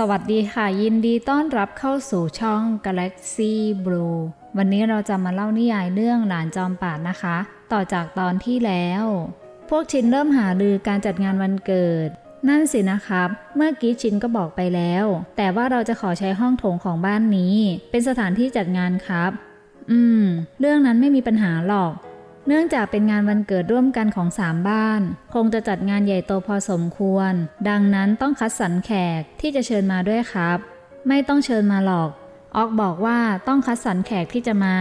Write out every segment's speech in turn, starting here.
สวัสดีค่ะ ยินดีต้อนรับเข้าสู่ช่อง Galaxy Blue วันนี้เราจะมาเล่านิยายเรื่องหลานจอมป่านะคะ ต่อจากตอนที่แล้ว พวกชินเริ่มหาลือการจัดงานวันเกิด นั่นสินะครับ เมื่อกี้ชินก็บอกไปแล้ว แต่ว่าเราจะขอใช้ห้องโถงของบ้านนี้ เป็นสถานที่จัดงานครับ อืม เรื่องนั้นไม่มีปัญหาหรอก เนื่องจากเป็นงานวันเกิดร่วมกันของสามบ้าน คงจะจัดงานใหญ่โตพอสมควร ดังนั้นต้องคัดสรรแขกที่จะเชิญมาด้วยครับ ไม่ต้องเชิญมาหรอกออกบอกว่าต้องคัดสรรแขกที่จะมา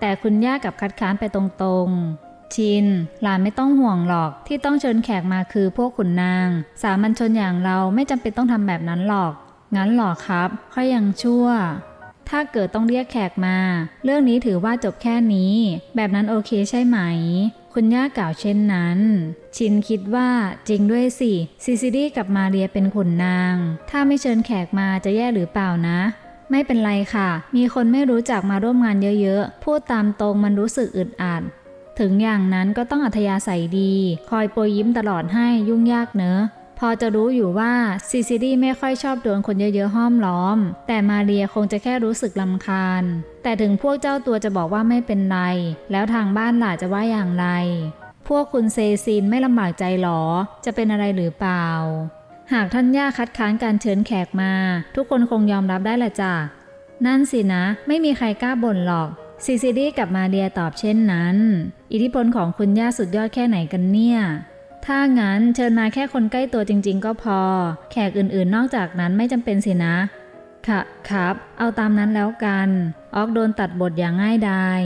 แต่คุณย่ากับคัดค้านไปตรงๆ ชิน หลานไม่ต้องห่วงหรอกที่ต้องเชิญแขกมาคือพวกขุนนาง สามัญชนอย่างเราไม่จำเป็นต้องทำแบบนั้นหรอก งั้นหรอครับค่อยยังชั่ว ถ้าเกิดต้องเรียกแขกมา เรื่องนี้ถือว่าจบแค่นี้ แบบนั้นโอเคใช่ไหม คุณย่ากล่าวเช่นนั้น ชินคิดว่าจริงด้วยสิ ซิซิดี้กับมาเรียเป็นขุนนาง ถ้าไม่เชิญแขกมาจะแย่หรือเปล่านะ ไม่เป็นไรค่ะ มีคนไม่รู้จักมาร่วมงานเยอะๆ พูดตามตรงมันรู้สึกอึดอัดถึงอย่างนั้นก็ต้องอัธยาศัยดี คอยโปรยยิ้มตลอดให้ยุ่งยากเนอะ พอจะรู้อยู่ว่าซิซิดี้ไม่ค่อยชอบโดนคนเยอะๆห้อมล้อม แต่มาเรียคงจะแค่รู้สึกลำคาญ แต่ถึงพวกเจ้าตัวจะบอกว่าไม่เป็นไร แล้วทางบ้านหล่ะจะว่าอย่างไร พวกคุณเซซินไม่ลำบากใจหรอ จะเป็นอะไรหรือเปล่า หากท่านย่าคัดค้านการเชิญแขกมา ทุกคนคงยอมรับได้ละจ้ะ นั่นสินะ ไม่มีใครกล้าบ่นหรอกซิซิดี้กับมาเรียตอบเช่นนั้น อิทธิพลของคุณย่าสุดยอดแค่ไหนกันเนี่ย ถ้างั้นเชิญมาแค่คนใกล้ตัวจริง ๆ ก็พอ แขกอื่นๆ นอกจากนั้นไม่จำเป็นสินะ ค่ะครับ เอาตามนั้นแล้วกัน ออกโดนตัดบทอย่างง่ายดาย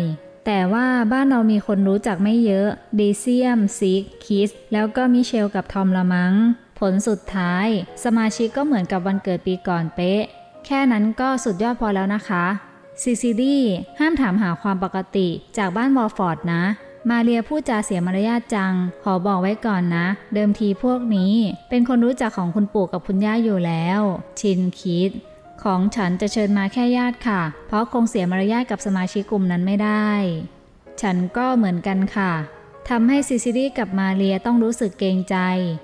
แต่ว่าบ้านเรามีคนรู้จักไม่เยอะเดเซียมซิกคิส แล้วก็มิเชลกับทอมละมัง้ง ผลสุดท้าย สมาชิกก็เหมือนกับวันเกิดปีก่อนเป๊ะ แค่นั้นก็สุดยอดพอแล้วนะคะซิซิดี้ห้ามถามหาความปกติจากบ้านวอลฟอร์ดนะ มาเรียพูดจาเสียมารยาทจัง ขอบอกไว้ก่อนนะ เดิมทีพวกนี้ เป็นคนรู้จักของคุณปู่กับคุณย่าอยู่แล้ว ชินคิด ของฉันจะเชิญมาแค่ญาติค่ะ เพราะคงเสียมารยาทกับสมาชิกกลุ่มนั้นไม่ได้ ฉันก็เหมือนกันค่ะทำให้ซิซิลี่กับมาเรียต้องรู้สึกเกรงใจ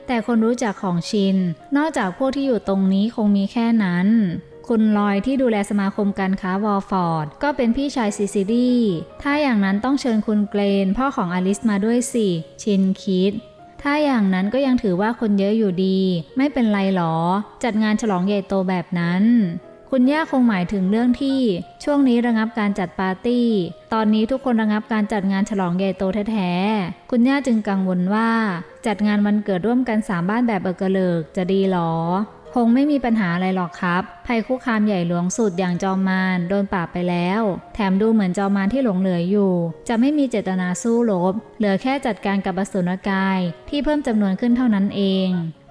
แต่คนรู้จักของชิน นอกจากพวกที่อยู่ตรงนี้คงมีแค่นั้น คุณลอยที่ดูแลสมาคมการค้าวอลฟอร์ด ก็เป็นพี่ชายซิซิลี่ถ้าอย่างนั้นต้องเชิญคุณเกรน พ่อของอลิสมาด้วยสิ ชินคิด ถ้าอย่างนั้นก็ยังถือว่าคนเยอะอยู่ดี ไม่เป็นไรหรอ จัดงานฉลองใหญ่โตแบบนั้น คุณย่าคงหมายถึงเรื่องที่ ช่วงนี้ระงับการจัดปาร์ตี้ ตอนนี้ทุกคนระงับการจัดงานฉลองใหญ่โตแท้ๆ คุณย่าจึงกังวลว่า จัดงานวันเกิดร่วมกันสามบ้านแบบเออกระเลิกจะดีหรอ คงไม่มีปัญหาอะไรหรอกครับภัยคุกคามใหญ่หลวงสุดอย่างจอมมารโดนปราบไปแล้ว แถมดูเหมือนจอมมารที่หลงเหลืออยู่ จะไม่มีเจตนาสู้รบ เหลือแค่จัดการกับอสุรกายที่เพิ่มจำนวนขึ้นเท่านั้นเอง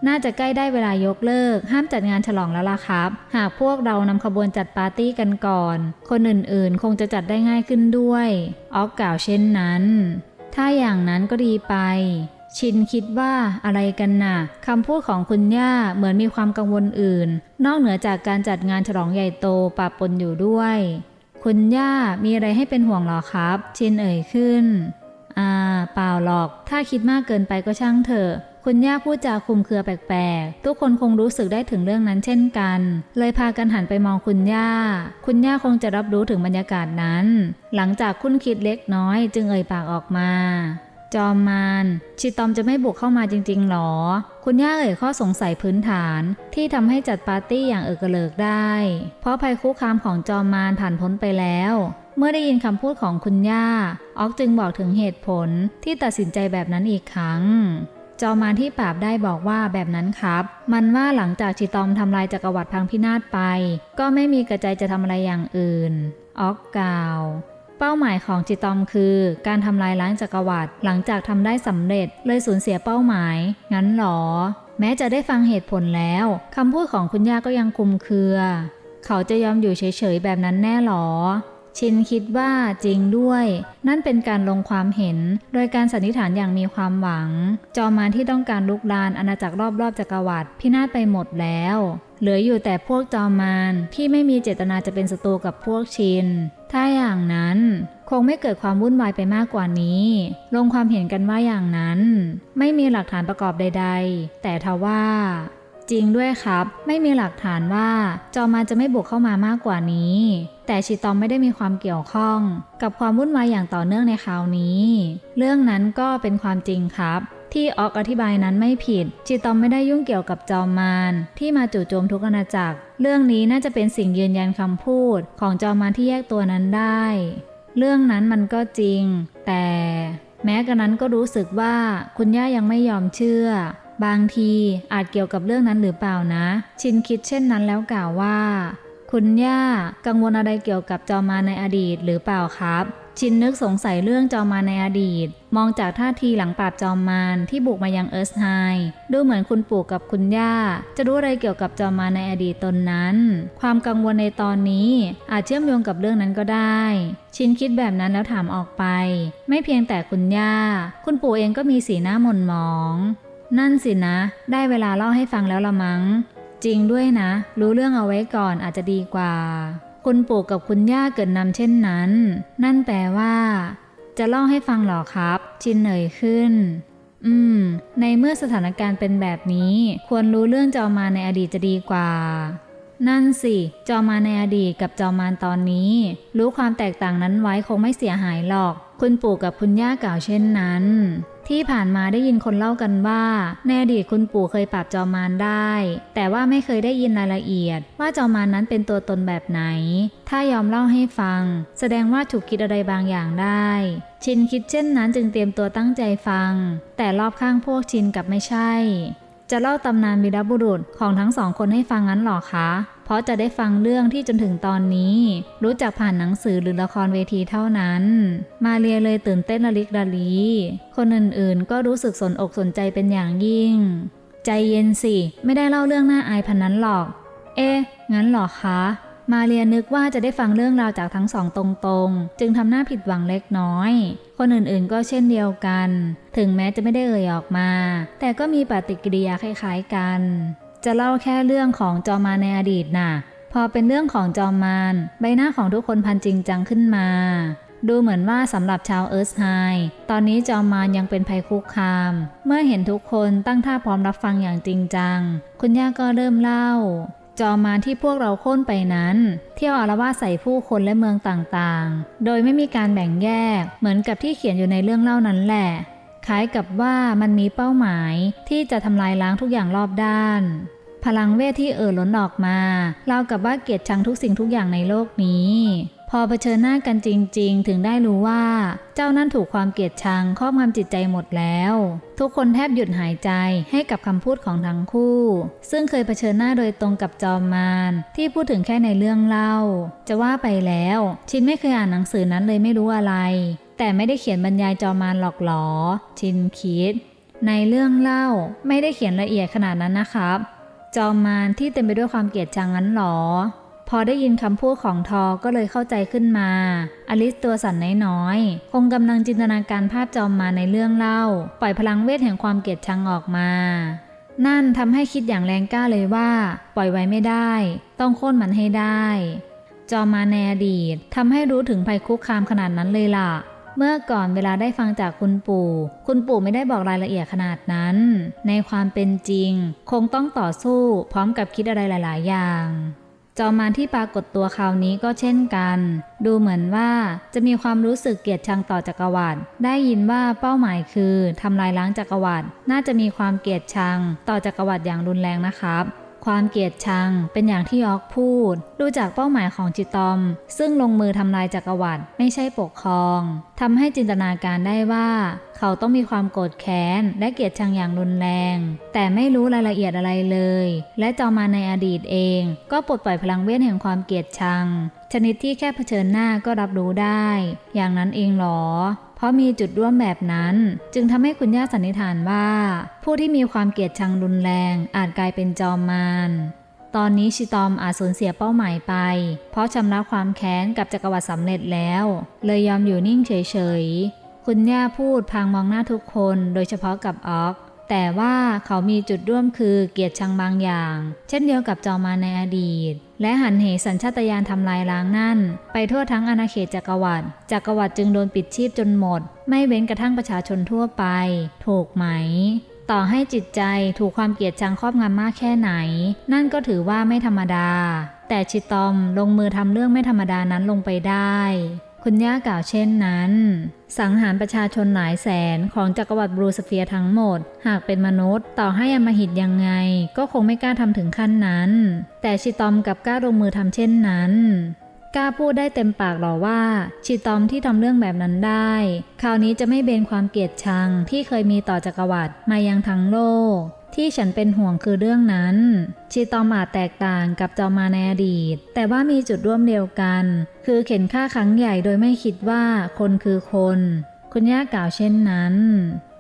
น่าจะใกล้ได้เวลายกเลิก ห้ามจัดงานฉลองแล้วล่ะครับ หากพวกเรานำขบวนจัดปาร์ตี้กันก่อน คนอื่นๆ คงจะจัดได้ง่ายขึ้นด้วย ออกกล่าวเช่นนั้น ถ้าอย่างนั้นก็ดีไป ชินคิดว่าอะไรกันน่ะคำพูดของคุณย่าเหมือนมีความกังวลอื่น นอกเหนือจากการจัดงานฉลองใหญ่โตปะปนอยู่ด้วย คุณย่ามีอะไรให้เป็นห่วงหรอครับ ชินเอ่ยขึ้น อ่า เปล่าหรอก ถ้าคิดมากเกินไปก็ช่างเถอะ คุณย่าพูดจาคุมเครือแปลกๆ ทุกคนคงรู้สึกได้ถึงเรื่องนั้นเช่นกัน เลยพากันหันไปมองคุณย่า คุณย่าคงจะรับรู้ถึงบรรยากาศนั้น หลังจากคุ้นคิดเล็กน้อยจึงเอ่ยปากออกมา จอมมานชิตอมจะไม่บุกเข้ามาจริงๆหรอ คุณย่าเอ่ยข้อสงสัยพื้นฐานที่ทำให้จัดปาร์ตี้อย่างเอกระเลิกได้ เพราะภัยคุกคามของจอมมารผ่านพ้นไปแล้ว เมื่อได้ยินคำพูดของคุณย่า ออกจึงบอกถึงเหตุผลที่ตัดสินใจแบบนั้นอีกครั้งจอมารที่ปราบได้บอกว่าแบบนั้นครับ มันว่าหลังจากชิตอมทำลายจักรวรรดิพังพินาศไป ก็ไม่มีกระใจจะทำอะไรอย่างอื่น ออกกล่าว เป้าหมายของจิตอมคือ การทำลายล้างจักรวรรดิหลังจากทำได้สำเร็จเลยสูญเสียเป้าหมาย งั้นหรอ แม้จะได้ฟังเหตุผลแล้วคำพูดของคุณย่าก็ยังคลุมเครือ เขาจะยอมอยู่เฉยๆแบบนั้นแน่หรอ ชินคิดว่าจริงด้วย นั่นเป็นการลงความเห็น โดยการสันนิษฐานอย่างมีความหวัง จอมารที่ต้องการลุกลานอาณาจักรรอบๆจักรวรรดิพินาศไปหมดแล้ว เหลืออยู่แต่พวกจอมารที่ไม่มีเจตนาจะเป็นศัตรูกับพวกชิน ถ้าอย่างนั้นคงไม่เกิดความวุ่นวายไปมากกว่านี้ ลงความเห็นกันว่าอย่างนั้น ไม่มีหลักฐานประกอบใด ๆ แต่ทว่าจริงด้วยครับ ไม่มีหลักฐานว่าจอมาจะไม่บุกเข้ามามากกว่านี้ แต่ชิตอมไม่ได้มีความเกี่ยวข้องกับความวุ่นวายอย่างต่อเนื่องในคราวนี้ เรื่องนั้นก็เป็นความจริงครับที่ออกอธิบายนั้นไม่ผิดชิตอมไม่ได้ยุ่งเกี่ยวกับจอมมารที่มาจู่โจมทุกอาณาจักร เรื่องนี้น่าจะเป็นสิ่งยืนยันคำพูดของจอมมารที่แยกตัวนั้นได้ เรื่องนั้นมันก็จริง แต่แม้กระนั้นก็รู้สึกว่าคุณย่ายังไม่ยอมเชื่อ บางทีอาจเกี่ยวกับเรื่องนั้นหรือเปล่านะ ชินคิดเช่นนั้นแล้วกล่าวว่า คุณย่ากังวลอะไรเกี่ยวกับจอมาในอดีตหรือเปล่าครับ ชินนึกสงสัยเรื่องจอมาในอดีต มองจากท่าทีหลังปราบจอมารที่บุกมายังเอิร์ธไฮดูเหมือนคุณปู่กับคุณย่า จะรู้อะไรเกี่ยวกับจอมาในอดีตตนนั้น ความกังวลในตอนนี้อาจเชื่อมโยงกับเรื่องนั้นก็ได้ ชินคิดแบบนั้นแล้วถามออกไป ไม่เพียงแต่คุณย่า คุณปู่เองก็มีสีหน้าหม่นหมองนั่นสินะ ได้เวลาเล่าให้ฟังแล้วละมัง้ง จริงด้วยนะ รู้เรื่องเอาไว้ก่อนอาจจะดีกว่า คุณปู่กับคุณย่าเกิดนำเช่นนั้น นั่นแปลว่า จะเล่าให้ฟังหรอครับ ชินเหนื่อยขึ้น อืม ในเมื่อสถานการณ์เป็นแบบนี้ ควรรู้เรื่องจอมาในอดีตจะดีกว่า นั่นสิ จอมาในอดีตกับจอมารตอนนี้ รู้ความแตกต่างนั้นไว้คงไม่เสียหายหรอก คุณปู่กับคุณย่ากล่าวเช่นนั้น ที่ผ่านมาได้ยินคนเล่ากันว่าในอดีตคุณปู่เคยปราบจอมมารได้ แต่ว่าไม่เคยได้ยินรายละเอียด ว่าจอมมารนั้นเป็นตัวตนแบบไหน ถ้ายอมเล่าให้ฟัง แสดงว่าถูกคิดอะไรบางอย่างได้ ชินคิดเช่นนั้นจึงเตรียมตัวตั้งใจฟัง แต่รอบข้างพวกชินกลับไม่ใช่ จะเล่าตำนานวีรบุรุษของทั้งสองคนให้ฟังงั้นหรอคะ เพราะจะได้ฟังเรื่องที่จนถึงตอนนี้ รู้จักผ่านหนังสือหรือละครเวทีเท่านั้น มาเรียเลยตื่นเต้นระลิกระลี คนอื่นๆ ก็รู้สึกสนอกสนใจเป็นอย่างยิ่ง ใจเย็นสิ ไม่ได้เล่าเรื่องน่าอายพันนั้นหรอก เอ๊ะ งั้นหรอคะ มาเรียนึกว่าจะได้ฟังเรื่องราวจากทั้งสองตรงๆ จึงทำหน้าผิดหวังเล็กน้อย คนอื่นๆ ก็เช่นเดียวกัน ถึงแม้จะไม่ได้เอ่ยออกมา แต่ก็มีปฏิกิริยาคล้ายๆกัน จะเล่าแค่เรื่องของจอมมารในอดีตน่ะ พอเป็นเรื่องของจอมมารใบหน้าของทุกคนพันจริงจังขึ้นมา ดูเหมือนว่าสำหรับชาวเอิร์ธไฮตอนนี้จอมมารยังเป็นภัยคุกคาม เมื่อเห็นทุกคนตั้งท่าพร้อมรับฟังอย่างจริงจัง คุณย่าก็เริ่มเล่า จอมมารที่พวกเราโค่นไปนั้น เที่ยวอารวาสใส่ผู้คนและเมืองต่างๆ โดยไม่มีการแบ่งแยก เหมือนกับที่เขียนอยู่ในเรื่องเล่านั้นแหละ ล้ายกับว่ามันมีเป้าหมายที่จะทำลายล้างทุกอย่างรอบด้าน พลังเวทที่เอ่อล้นออกมาเล่ากับว่าเกลียดชังทุกสิ่งทุกอย่างในโลกนี้ พอเผชิญหน้ากันจริง ๆ ถึงได้รู้ว่า เจ้านั่นถูกความเกลียดชังครอบงำจิตใจหมดแล้ว ทุกคนแทบหยุดหายใจให้กับคำพูดของทั้งคู่ ซึ่งเคยเผชิญหน้าโดยตรงกับจอมมารที่พูดถึงแค่ในเรื่องเล่า จะว่าไปแล้ว ชินไม่เคยอ่านหนังสือนั้นเลยไม่รู้อะไร แต่ไม่ได้เขียนบรรยายจอมารหลอกหลอ ชินคิด ในเรื่องเล่าไม่ได้เขียนละเอียดขนาดนั้นนะครับ จอมารที่เต็มไปด้วยความเกลียดชังนั้นหรอ พอได้ยินคำพูดของทอก็เลยเข้าใจขึ้นมา อลิสตัวสั่นน้อยๆคงกำลังจินตนาการภาพจอมมารในเรื่องเล่า ปล่อยพลังเวทแห่งความเกลียดชังออกมานั่นทำให้คิดอย่างแรงกล้าเลยว่า ปล่อยไว้ไม่ได้ ต้องโค่นมันให้ได้ จอมมาในอดีตทำให้รู้ถึงภัยคุกคามขนาดนั้นเลยล่ะ เมื่อก่อนเวลาได้ฟังจากคุณปู่ คุณปู่ไม่ได้บอกรายละเอียดขนาดนั้น ในความเป็นจริง คงต้องต่อสู้พร้อมกับคิดอะไรหลาย ๆ อย่างจอมมารที่ปรากฏตัวคราวนี้ก็เช่นกัน ดูเหมือนว่าจะมีความรู้สึกเกลียดชังต่อจักรวรรดิได้ยินว่าเป้าหมายคือทำลายล้างจักรวรรดิน่าจะมีความเกลียดชัง ต่อจักรวรรดิอย่างรุนแรงนะครับ ความเกลียดชัง เป็นอย่างที่ยอกพูด ดูจากเป้าหมายของจิตอม ซึ่งลงมือทำลายจักรวรรดิไม่ใช่ปกครองทำให้จินตนาการได้ว่า เขาต้องมีความโกรธแค้น และเกลียดชังอย่างรุนแรง แต่ไม่รู้รายละเอียดอะไรเลย และจอมาในอดีตเอง ก็ปลดปล่อยพลังเวทแห่งความเกลียดชัง ชนิดที่แค่เผชิญหน้าก็รับรู้ได้ อย่างนั้นเองหรอ เพราะมีจุดร่วมแบบนั้น จึงทำให้คุณย่าสันนิษฐานว่า ผู้ที่มีความเกลียดชังรุนแรงอาจกลายเป็นจอมมารตอนนี้ชิตอมอาจสูญเสียเป้าหมายไป เพราะชำระความแค้นกับจักรวรรดิสำเร็จแล้ว เลยยอมอยู่นิ่งเฉยๆ คุณย่าพูดพางมองหน้าทุกคนโดยเฉพาะกับออก แต่ว่าเขามีจุดร่วมคือเกียรติชังบางอย่าง เช่นเดียวกับจอมาในอดีต และหันเหสัญชาตญาณทำลายล้างนั่น ไปทั่วทั้งอาณาเขตจักรวรรดิจักรวรรดิจึงโดนปิดชีพจนหมด ไม่เว้นกระทั่งประชาชนทั่วไป ถูกไหม ต่อให้จิตใจถูกความเกลียดชังครอบงำมากแค่ไหน นั่นก็ถือว่าไม่ธรรมดา แต่ชิตอมลงมือทำเรื่องไม่ธรรมดานั้นลงไปได้ คุณย่ากล่าวเช่นนั้น สังหารประชาชนหลายแสนของจักรวรรดิบรูสเฟียทั้งหมด หากเป็นมนุษย์ ต่อให้อมหิตยังไง ก็คงไม่กล้าทำถึงขั้นนั้น แต่ชิตอมกลับกล้าลงมือทำเช่นนั้นกล้าพูดได้เต็มปากหรอว่า ชิตอมที่ทำเรื่องแบบนั้นได้ คราวนี้จะไม่เบนความเกลียดชังที่เคยมีต่อจักรวรรดิมายังทั้งโลก ที่ฉันเป็นห่วงคือเรื่องนั้น ชีตอมอาจแตกต่างกับจอมาในอดีต แต่ว่ามีจุดร่วมเดียวกัน คือเข็นฆ่าครั้งใหญ่โดยไม่คิดว่าคนคือคน คุณย่ากล่าวเช่นนั้น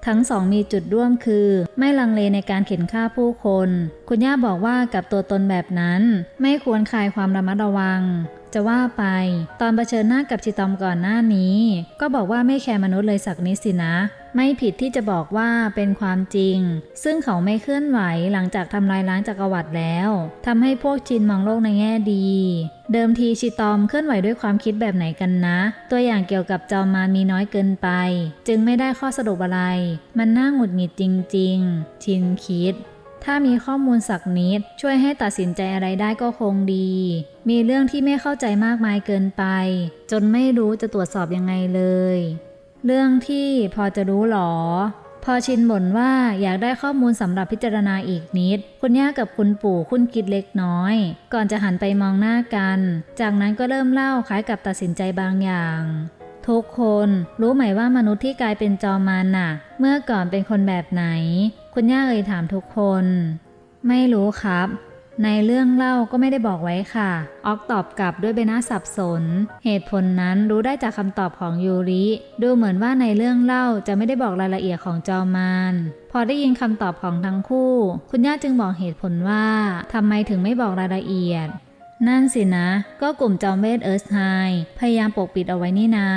ทั้งสองมีจุดร่วมคือ ไม่ลังเลในการเข็นฆ่าผู้คน คุณย่าบอกว่ากับตัวตนแบบนั้น ไม่ควรคลายความระมัดระวัง จะว่าไป ตอนเผชิญหน้ากับชิตอมก่อนหน้านี้ ก็บอกว่าไม่แคร์มนุษย์เลยสักนิดสินะ ไม่ผิดที่จะบอกว่าเป็นความจริง ซึ่งเขาไม่เคลื่อนไหวหลังจากทำลายล้างจักรวรรดิแล้วทำให้พวกจินมองโลกในแง่ดี เดิมทีชิตอมเคลื่อนไหวด้วยความคิดแบบไหนกันนะ ตัวอย่างเกี่ยวกับจอมมารมีน้อยเกินไป จึงไม่ได้ข้อสรุปอะไร มันน่าหงุดหงิดจริง ๆ ชินคิดถ้ามีข้อมูลสักนิด ช่วยให้ตัดสินใจอะไรได้ก็คงดี มีเรื่องที่ไม่เข้าใจมากมายเกินไป จนไม่รู้จะตรวจสอบยังไงเลย เรื่องที่พอจะรู้หรอ พอชินบ่นว่าอยากได้ข้อมูลสำหรับพิจารณาอีกนิด คุณย่ากับคุณปู่คุณคิดเล็กน้อย ก่อนจะหันไปมองหน้ากัน จากนั้นก็เริ่มเล่าคล้ายกับตัดสินใจบางอย่าง ทุกคนรู้ไหมว่ามนุษย์ที่กลายเป็นจอมมันน่ะ เมื่อก่อนเป็นคนแบบไหน คุณย่าเอ่ยถามทุกคน ไม่รู้ครับ ในเรื่องเล่าก็ไม่ได้บอกไว้ค่ะ ออกตอบกลับด้วยใบหน้าสับสน เหตุผลนั้นรู้ได้จากคำตอบของยูริ ดูเหมือนว่าในเรื่องเล่าจะไม่ได้บอกรายละเอียดของจอมานพอได้ยินคำตอบของทั้งคู่ คุณย่าจึงบอกเหตุผลว่าทำไมถึงไม่บอกรายละเอียด นั่นสินะ ก็กลุ่มจอมเวทเอิร์ธไฮพยายามปกปิดเอาไว้นี่นา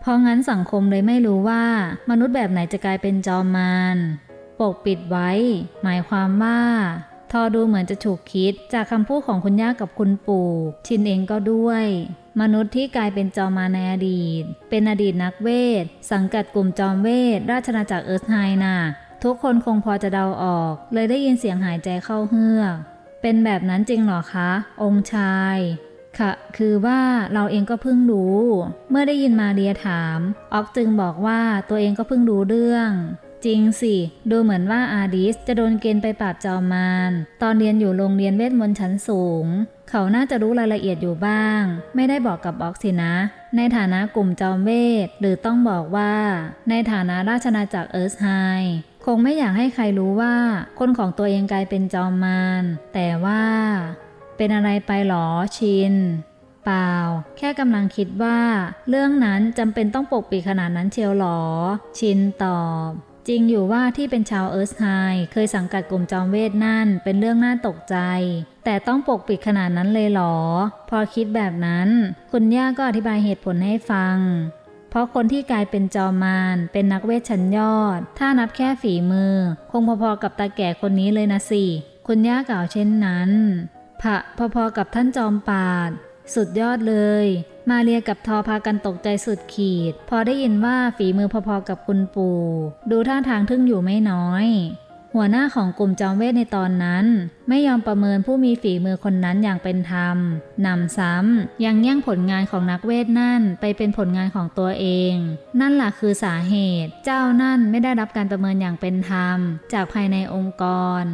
เพราะงั้นสังคมเลยไม่รู้ว่า มนุษย์แบบไหนจะกลายเป็นจอมมารปกปิดไว้ หมายความว่า ทอดูเหมือนจะถูกคิดจากคำพูดของคุณย่ากับคุณปู่ ชินเองก็ด้วย มนุษย์ที่กลายเป็นจอมาในอดีต เป็นอดีตนักเวท สังกัดกลุ่มจอมเวท ราชอาจักรเอิร์ธไฮน่ะทุกคนคงพอจะเดาออก เลยได้ยินเสียงหายใจเข้าเฮือก เป็นแบบนั้นจริงหรอคะ องค์ชายค่ะคือว่าเราเองก็เพิ่งรู้ เมื่อได้ยินมาเรียถาม ออกจึงบอกว่าตัวเองก็เพิ่งรู้เรื่อง จริงสิ ดูเหมือนว่าอาดิสจะโดนเกณฑ์ไปปราบจอมมาร ตอนเรียนอยู่โรงเรียนเวทมนต์ชั้นสูง เขาน่าจะรู้รายละเอียดอยู่บ้าง ไม่ได้บอกกับออกสินะ ในฐานะกลุ่มจอมเวท หรือต้องบอกว่า ในฐานะราชอาณาจักรเอิร์ธไฮคงไม่อยากให้ใครรู้ว่า คนของตัวเองกลายเป็นจอมมาร แต่ว่า เป็นอะไรไปหรอชินเปล่า แค่กำลังคิดว่า เรื่องนั้นจำเป็นต้องปกปิดขนาดนั้นเชียวหรอ ชินตอบ จริงอยู่ว่าที่เป็นชาวเอิร์ธไฮเคยสังกัดกลุ่มจอมเวทนั่นเป็นเรื่องน่าตกใจ แต่ต้องปกปิดขนาดนั้นเลยหรอ พอคิดแบบนั้น คุณย่าก็อธิบายเหตุผลให้ฟัง เพราะคนที่กลายเป็นจอมมารเป็นนักเวทชั้นยอด ถ้านับแค่ฝีมือ คงพอๆกับตาแก่คนนี้เลยนะสิ คุณย่ากล่าวเช่นนั้นพะพอๆกับท่านจอมปาด สุดยอดเลย มาเรียกับทอพากันตกใจสุดขีด พอได้ยินว่าฝีมือพอๆกับคุณปู่ ดูท่าทางทึ่งอยู่ไม่น้อย หัวหน้าของกลุ่มจอมเวทในตอนนั้น ไม่ยอมประเมินผู้มีฝีมือคนนั้นอย่างเป็นธรรมนำซ้ำยังแย่งผลงานของนักเวทนั่นไปเป็นผลงานของตัวเอง นั่นล่ะคือสาเหตุ เจ้านั่นไม่ได้รับการประเมินอย่างเป็นธรรม จากภายในองค์กร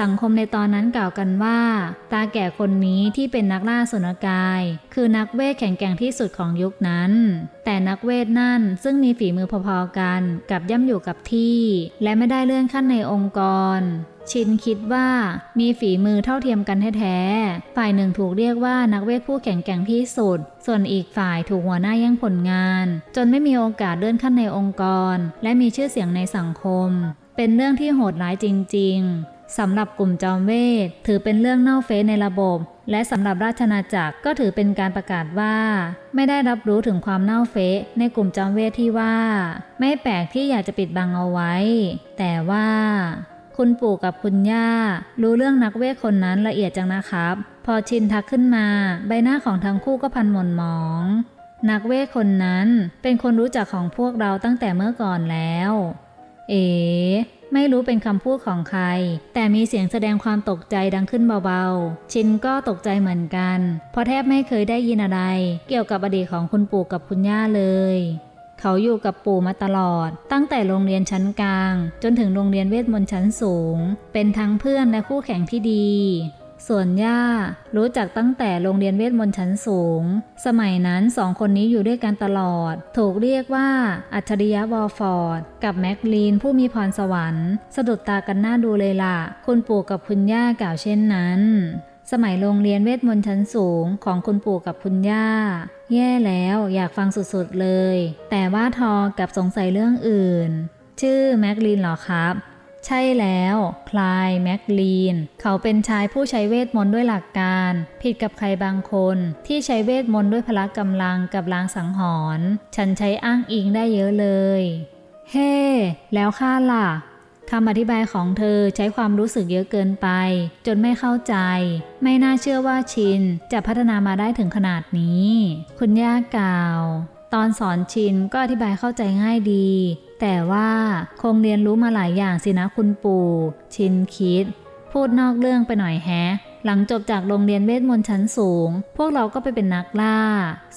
สังคมในตอนนั้นกล่าวกันว่า ตาแก่คนนี้ที่เป็นนักล่าสุนกาย คือนักเวทแข็งแกร่งที่สุดของยุคนั้น แต่นักเวทนั่นซึ่งมีฝีมือพอๆกันกับย่ำอยู่กับที่ และไม่ได้เลื่อนขั้นในองค์กร ชินคิดว่ามีฝีมือเท่าเทียมกันแท้ๆฝ่ายหนึ่งถูกเรียกว่านักเวทผู้แข็งแกร่งที่สุด ส่วนอีกฝ่ายถูกหัวหน้าแย่งผลงาน จนไม่มีโอกาสเลื่อนขั้นในองค์กร และมีชื่อเสียงในสังคม เป็นเรื่องที่โหดร้ายจริง ๆ สำหรับกลุ่มจอมเวทถือเป็นเรื่องเน่าเฟะในระบบ และสำหรับราชอาณาจักรก็ถือเป็นการประกาศว่า ไม่ได้รับรู้ถึงความเน่าเฟะในกลุ่มจอมเวทที่ว่า ไม่แปลกที่อยากจะปิดบังเอาไว้ แต่ว่า คุณปู่กับคุณย่า รู้เรื่องนักเวทคนนั้นละเอียดจังนะครับ พอชินทักขึ้นมา ใบหน้าของทั้งคู่ก็พันหม่นหมองนักเวทคนนั้นเป็นคนรู้จักของพวกเราตั้งแต่เมื่อก่อนแล้ว เอ๋ ไม่รู้เป็นคำพูดของใคร แต่มีเสียงแสดงความตกใจดังขึ้นเบาๆ ชินก็ตกใจเหมือนกัน เพราะแทบไม่เคยได้ยินอะไร เกี่ยวกับอดีตของคุณปู่กับคุณย่าเลยเขาอยู่กับปู่มาตลอด ตั้งแต่โรงเรียนชั้นกลาง จนถึงโรงเรียนเวทมนต์ชั้นสูง เป็นทั้งเพื่อนและคู่แข่งที่ดี ส่วนย่ารู้จักตั้งแต่โรงเรียนเวทมนต์ชั้นสูง สมัยนั้นสองคนนี้อยู่ด้วยกันตลอด ถูกเรียกว่า อัจฉริยะวอลฟอร์ด กับแม็กลีนผู้มีพรสวรรค์ สะดุดตากันหน้าดูเลยล่ะ คุณปู่กับคุณย่ากล่าวเช่นนั้น สมัยโรงเรียนเวทมนต์ชั้นสูงของคุณปู่กับคุณย่า แย่แล้วอยากฟังสุดๆเลย แต่ว่าทอกับสงสัยเรื่องอื่น ชื่อแม็กลีนเหรอครับ ใช่แล้ว คลายแม็กลีน เขาเป็นชายผู้ใช้เวทมนต์ด้วยหลักการ ผิดกับใครบางคนที่ใช้เวทมนต์ด้วยพละกำลังกับลางสังหรณ์ฉันใช้อ้างอิงได้เยอะเลย เฮ้แล้วข้าล่ะคำอธิบายของเธอใช้ความรู้สึกเยอะเกินไป จนไม่เข้าใจ ไม่น่าเชื่อว่าชินจะพัฒนามาได้ถึงขนาดนี้ คุณย่ากล่าว ตอนสอนชินก็อธิบายเข้าใจง่ายดี แต่ว่าคงเรียนรู้มาหลายอย่างสินะคุณปู่ ชินคิด พูดนอกเรื่องไปหน่อยแฮะ หลังจบจากโรงเรียนเวทมนต์ชั้นสูง พวกเราก็ไปเป็นนักล่า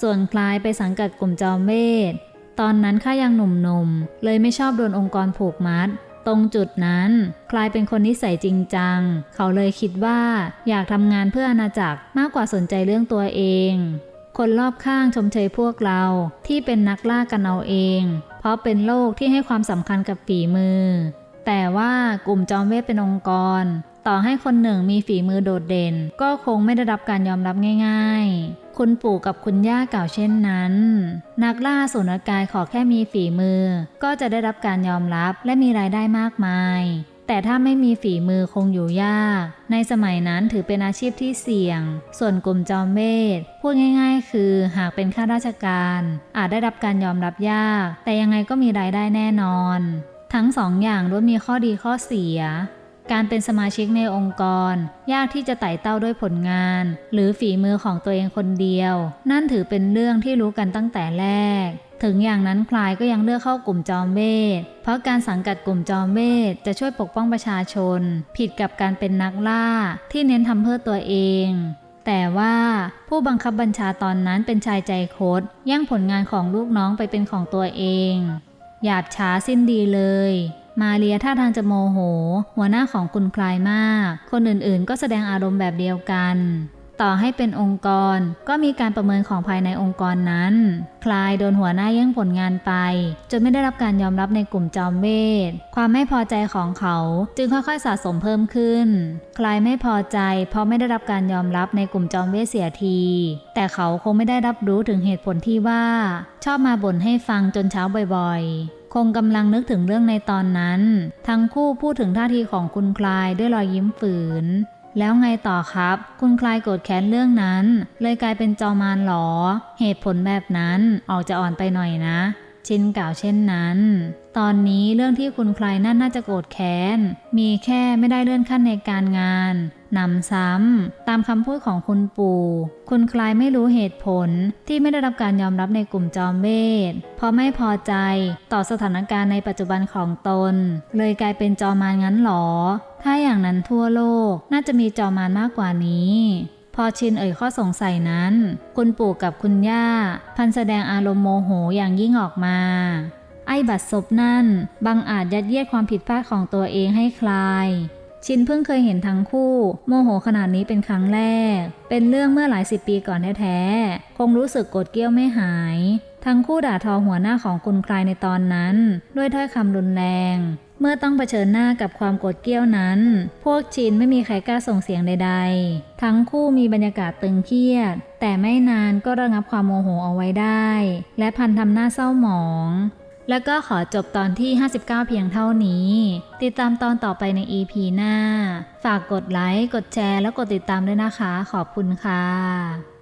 ส่วนคลายไปสังกัดกลุ่มจอมเวท ตอนนั้นข้ายังหนุ่มๆ เลยไม่ชอบโดนองค์กรผูกมัดตรงจุดนั้นคลายเป็นคนนิสัยจริงจัง เขาเลยคิดว่าอยากทำงานเพื่ออาณาจักรมากกว่าสนใจเรื่องตัวเอง คนรอบข้างชมเชยพวกเราที่เป็นนักล่ากันเอาเอง เพราะเป็นโลกที่ให้ความสำคัญกับฝีมือ แต่ว่ากลุ่มจอมเวทเป็นองค์กร ต่อให้คนหนึ่งมีฝีมือโดดเด่น ก็คงไม่ได้รับการยอมรับง่ายๆ คุณปู่กับคุณย่าเก่าเช่นนั้น นักล่าสุนกายขอแค่มีฝีมือ ก็จะได้รับการยอมรับและมีรายได้มากมาย แต่ถ้าไม่มีฝีมือคงอยู่ยาก ในสมัยนั้นถือเป็นอาชีพที่เสี่ยง ส่วนกลุ่มจอมเมธพูดง่ายๆ คือหากเป็นข้าราชการ อาจได้รับการยอมรับยาก แต่ยังไงก็มีรายได้แน่นอน ทั้งสองอย่างล้วนมีข้อดีข้อเสีย การเป็นสมาชิกในองค์กร ยากที่จะไต่เต้าด้วยผลงาน หรือฝีมือของตัวเองคนเดียว นั่นถือเป็นเรื่องที่รู้กันตั้งแต่แรก ถึงอย่างนั้นคลายก็ยังเลือกเข้ากลุ่มจอมเมธเพราะการสังกัดกลุ่มจอมเมธจะช่วยปกป้องประชาชน ผิดกับการเป็นนักล่าที่เน้นทำเพื่อตัวเอง แต่ว่าผู้บังคับบัญชาตอนนั้นเป็นชายใจคดแย่งผลงานของลูกน้องไปเป็นของตัวเอง หยาบช้าสิ้นดีเลย มาเรียท่าทางจะโมโห หัวหน้าของคุณคลายมาก คนอื่นๆ ก็แสดงอารมณ์แบบเดียวกัน ต่อให้เป็นองค์กรก็มีการประเมินของภายในองค์กรนั้น คลายโดนหัวหน้าแย่งผลงานไป จนไม่ได้รับการยอมรับในกลุ่มจอมเวท ความไม่พอใจของเขาจึงค่อยๆสะสมเพิ่มขึ้น คลายไม่พอใจ เพราะไม่ได้รับการยอมรับในกลุ่มจอมเวทเสียที แต่เขาคงไม่ได้รับรู้ถึงเหตุผลที่ว่า ชอบมาบ่นให้ฟังจนเช้าบ่อยๆคงกำลังนึกถึงเรื่องในตอนนั้น ทั้งคู่พูดถึงท่าทีของคุณคลายด้วยรอยยิ้มฝืน แล้วไงต่อครับ คุณคลายโกรธแค้นเรื่องนั้น เลยกลายเป็นจอมานหรอ เหตุผลแบบนั้นออกจะอ่อนไปหน่อยนะ ชินกล่าวเช่นนั้น ตอนนี้เรื่องที่คุณคลายนั่นน่าจะโกรธแค้น มีแค่ไม่ได้เลื่อนขั้นในการงานนำซ้ำ ตามคำพูดของคุณปู่ คุณคลายไม่รู้เหตุผลที่ไม่ได้รับการยอมรับในกลุ่มจอมเวทเพราะไม่พอใจต่อสถานการณ์ในปัจจุบันของตน เลยกลายเป็นจอมานงั้นหรอ ถ้าอย่างนั้นทั่วโลกน่าจะมีจอมานมากกว่านี้ พอชินเอ่ยข้อสงสัยนั้น คุณปู่กับคุณย่า พันแสดงอารมณ์โมโหอย่างยิ่งออกมา ไอ้บัดซบนั่นบังอาจยัดเยียดความผิดพลาดของตัวเองให้คลายชินเพิ่งเคยเห็นทั้งคู่ โมโหขนาดนี้เป็นครั้งแรก เป็นเรื่องเมื่อหลายสิบปีก่อนแท้ๆ คงรู้สึกโกรธเกรี้ยวไม่หาย ทั้งคู่ด่าทอหัวหน้าของคุณคลายในตอนนั้น ด้วยถ้อยคำรุนแรง เมื่อต้องเผชิญหน้ากับความโกรธเกี้ยวนั้น พวกชินไม่มีใครกล้าส่งเสียงใด ๆ ทั้งคู่มีบรรยากาศตึงเครียด แต่ไม่นานก็ระงับความโมโหเอาไว้ได้ และพันทำหน้าเศร้าหมอง แล้วก็ขอจบตอนที่ 59 เพียงเท่านี้ ติดตามตอนต่อไปใน EP หน้า ฝากกดไลค์ กดแชร์ แล้วกดติดตามด้วยนะคะ ขอบคุณค่ะ